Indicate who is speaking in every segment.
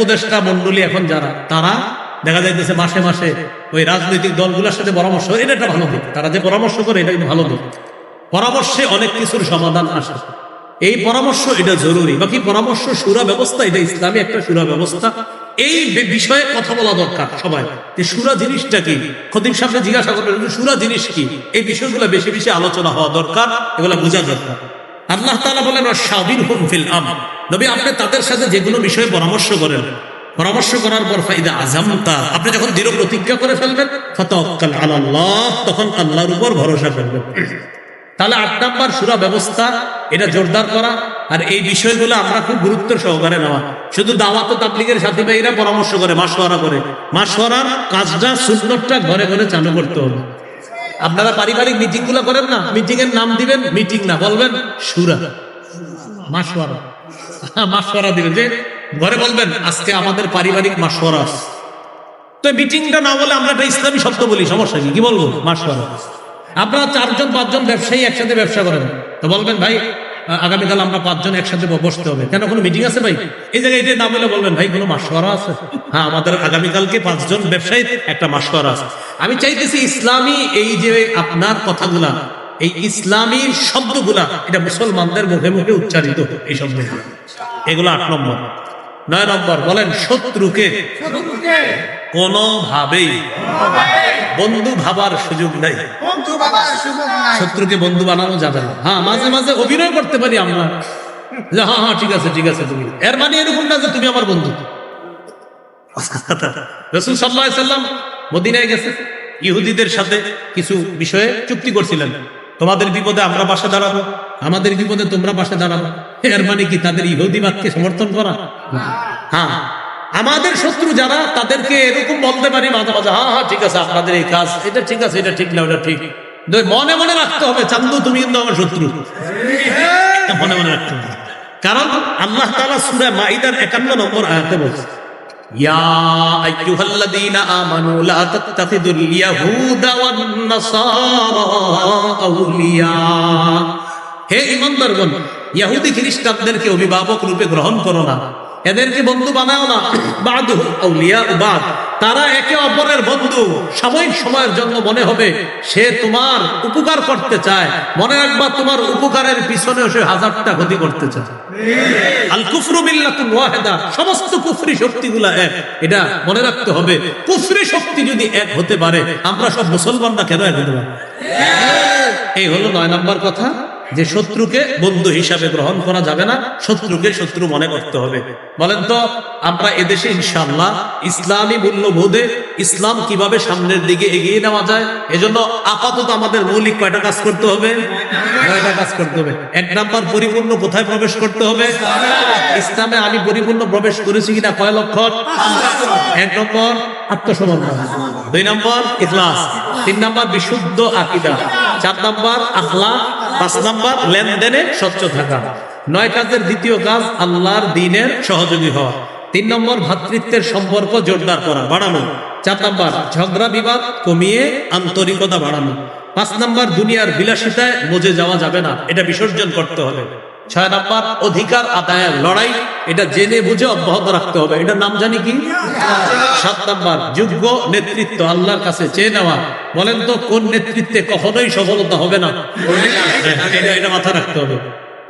Speaker 1: উপদেষ্টা মন্ডলী এখন যারা, তারা দেখা যাইতেছে মাসে মাসে ওই রাজনৈতিক দলগুলোর সাথে পরামর্শ এটা একটা ভালো দিক। তারা যে পরামর্শ করে, এটা কিন্তু ভালো দিক। পরামর্শে অনেক কিছুর সমাধান আসে। এই পরামর্শ, এটা জরুরি। বাকি পরামর্শ সুরা ব্যবস্থা এটা ইসলামী একটা সুরা ব্যবস্থা এই বিষয়ে কথা বলা দরকার সবাই। যে সুরা জিনিসটা কি? খতিব সামনে জিজ্ঞাসা করবেন সুরা জিনিস কি? এই বিষয়গুলো বেশি বেশি আলোচনা হওয়া দরকার, এগুলো বোঝা দরকার। আল্লাহ তাআলা বলেন স্বাধীন হুম ফিল আম নবী, আপনি তাদের সাথে যেগুলো বিষয়ে পরামর্শ করেন। পরামর্শ করার পর, ফাইদা আজামতা আপনি যখন দৃঢ় প্রতিজ্ঞা করে ফেলবেন আলাল্লাহ, তখন আল্লাহর উপর ভরসা করবেন তাহলে আট নাম্বার সুরা ব্যবস্থা, এটা জোরদার করা। আর এই বিষয়গুলো আমরা খুব গুরুত্ব সহকারে নেওয়া। শুধু দাওয়াত তাবলিগের সাথী ভাইরা পরামর্শ করে মাসওয়ারা করে। মাসওয়ারার কাজটা সুন্দরটা ঘরে ঘরে চালু করতে হবে। আপনারা পারিবারিক মিটিংগুলো করেন না? মিটিং এর নাম দিবেন? মিটিং না, বলবেন সুরা। মাসওয়ারা মাসওয়ারা দিবেন। যে ঘরে বলবেন, আজকে আমাদের পারিবারিক মাসওয়ারা আছে। তো মিটিংটা না বলে আমরা একটা ইসলামী শব্দ বলি, সমস্যা কি? কি বলব? মাসওয়ারা আপনারা চারজন, পাঁচজন ব্যবসায়ী একসাথে ব্যবসা করেন। তো বলবেন, ভাই আগামীকাল আমরা পাঁচজন একসাথে বসতে হবে। কেন কোনো মিটিং আছে ভাই? এই জায়গায় এটা না বলে বলবেন ভাই কোনো মাসওয়ারা আছে? হ্যাঁ আমাদের আগামীকালকে পাঁচজন ব্যবসায়ী একটা মাসওয়ারা আছে। আমি চাইতেছি ইসলামী এই যে আপনার কথাগুলা এই ইসলামীর শব্দগুলা এটা মুসলমানদের মুখে মুখে উচ্চারিত এই শব্দগুলো। এগুলো আট নম্বর। নয় নম্বর বলেন শত্রুকে কোনোভাবেই বন্ধু ভাবার সুযোগ নাই।
Speaker 2: সুযোগ
Speaker 1: শত্রুকে বন্ধু বানানো যাবে না। হ্যাঁ মাঝে মাঝে অভিনয় করতে পারি আমরা। যে হ্যাঁ হ্যাঁ ঠিক আছে ঠিক আছে তুমি। এর মানে এরকম না যে তুমি আমার বন্ধু। রসুল সাল্লাহ সাল্লাম মদিনায় গেছে। ইহুদিদের সাথে কিছু বিষয়ে চুক্তি করছিলেন। তোমাদের বিপদে আমরা পাশে দাঁড়াবো। আমাদের বিপদে তোমরা বাসা দাঁড়াবো। এর মানে কি তাদের ইহুদিবাদকে সমর্থন করা? হ্যাঁ। আমাদের শত্রু যারা, তাদেরকে এরকম বলতে পারি মাঝে মাঝে হ্যাঁ হ্যাঁ ঠিক আছে, আপনাদের এই কাজ, এটা ঠিক আছে, এটা ঠিক না, ওটা ঠিক। মনে মনে রাখতে হবে, চান্দু, তুমি কিন্তু আমার শত্রু। মনে মনে রাখতে হবে। কারণ আল্লাহ তাআলা সূরা মাইদার 51 নম্বর আয়াতে বলছে হে ঈমানদারগণ ইহুদি খ্রিস্টানদেরকে অভিভাবক রূপে গ্রহণ করো না। এদেরকে বন্ধু বানাও না। বাদু আউলিয়া বাদ। তারা একে অপরের বন্ধু। সাময়িক সময়ের জন্য মনে হবে, সে তোমার উপকার করতে চায়। মনে রাখবা, তোমার উপকারের পিছনে সে হাজারটা ক্ষতি করতে চায়। আল কুফরু ওয়াহিদা। সমস্ত কুফরি শক্তিগুলা এক। এটা মনে রাখতে হবে, কুফরি শক্তি যদি এক হতে পারে, আমরা সব মুসলমানরা কেন এক হতে পারি এই হলো নয় নম্বর কথা। যে শত্রুকে বন্ধু হিসাবে গ্রহণ করা যাবে না, শত্রুকে শত্রু মনে করতে হবে। বলেন তো, আমরা এদেশে ইনশাআল্লাহ ইসলামী মূল্যবোধে ইসলাম কীভাবে সামনের দিকে এগিয়ে নেওয়া যায়, এজন্য আপাতত আমাদের মৌলিক কয়টা কাজ করতে হবে? নয়টা কাজ করতে হবে। এক নাম্বার, পরিপূর্ণ কোথায় প্রবেশ করতে হবে? ইসলামে আমি পরিপূর্ণ প্রবেশ করেছি কিনা কয় লক্ষণ এক নম্বর, আত্মসমর্পণ। দুই নম্বর, ইখলাস। তিন নম্বর, বিশুদ্ধ আকিদা। চার নম্বর আখলা পাঁচ নম্বর, লেনদেনে স্বচ্ছ থাকা। নয় কাজের দ্বিতীয় কাজ, আল্লাহর দিনের সহযোগী হওয়া। তিন নম্বর ভ্রাতৃত্বের সম্পর্ক জোরদার করা, বাড়ানো। চার নম্বর, ঝগড়া বিবাদ কমিয়ে আন্তরিকতা বাড়ানো। পাঁচ নম্বর, দুনিয়ার বিলাসিতায় মজে যাওয়া যাবে না, এটা বিসর্জন করতে হবে। ছয় নম্বর, অধিকার আদায়ের লড়াই, এটা জেনে বুঝে অব্যাহত রাখতে হবে। এটা নাম জানি কি? সাত নম্বর, যোগ্য নেতৃত্ব আল্লাহর কাছে চেয়ে নেওয়া। বলেন তো, কোন নেতৃত্বে কখনোই সফলতা হবে না? এটা এটা মাথা রাখতে হবে।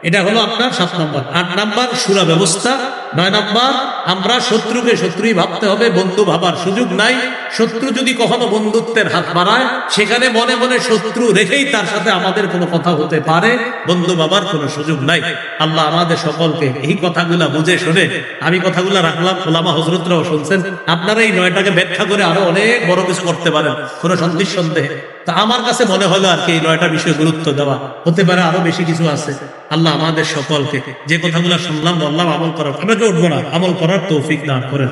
Speaker 1: এটা হলো আপনার সাত নম্বর। আট নম্বর সুরা ব্যবস্থা। নয় নম্বর, আমরা শত্রুকে শত্রুই ভাবতে হবে, বন্ধু ভাবার সুযোগ নাই। শত্রু যদি কখনো বন্ধুত্বের হাত বাড়ায়, সেখানে মনে মনে শত্রু রেখেই তার সাথে আমাদের কোনো কথা হতে পারে, বন্ধু ভাবার কোনো সুযোগ নাই। আল্লাহ আমাদের সকলকে এই কথাগুলা বুঝে শুনে, আমি কথাগুলা রাখলাম, ওলামা হজরতরাও শুনছেন, আপনারা এই নয়টাকে ব্যাখ্যা করে আরও অনেক বড় কিছু করতে পারেন, কোনো সন্দেহ, সন্দেহে। তা আমার কাছে মনে হলো আর কি, এই নয়টা বিষয়ে গুরুত্ব দেওয়া। হতে পারে আরও বেশি কিছু আছে। আল্লাহ আমাদের সকলকে যে কথাগুলো শুনলাম, বললাম, আমল করার আমরা উঠবো না, আমল করার তৌফিক দান করেন।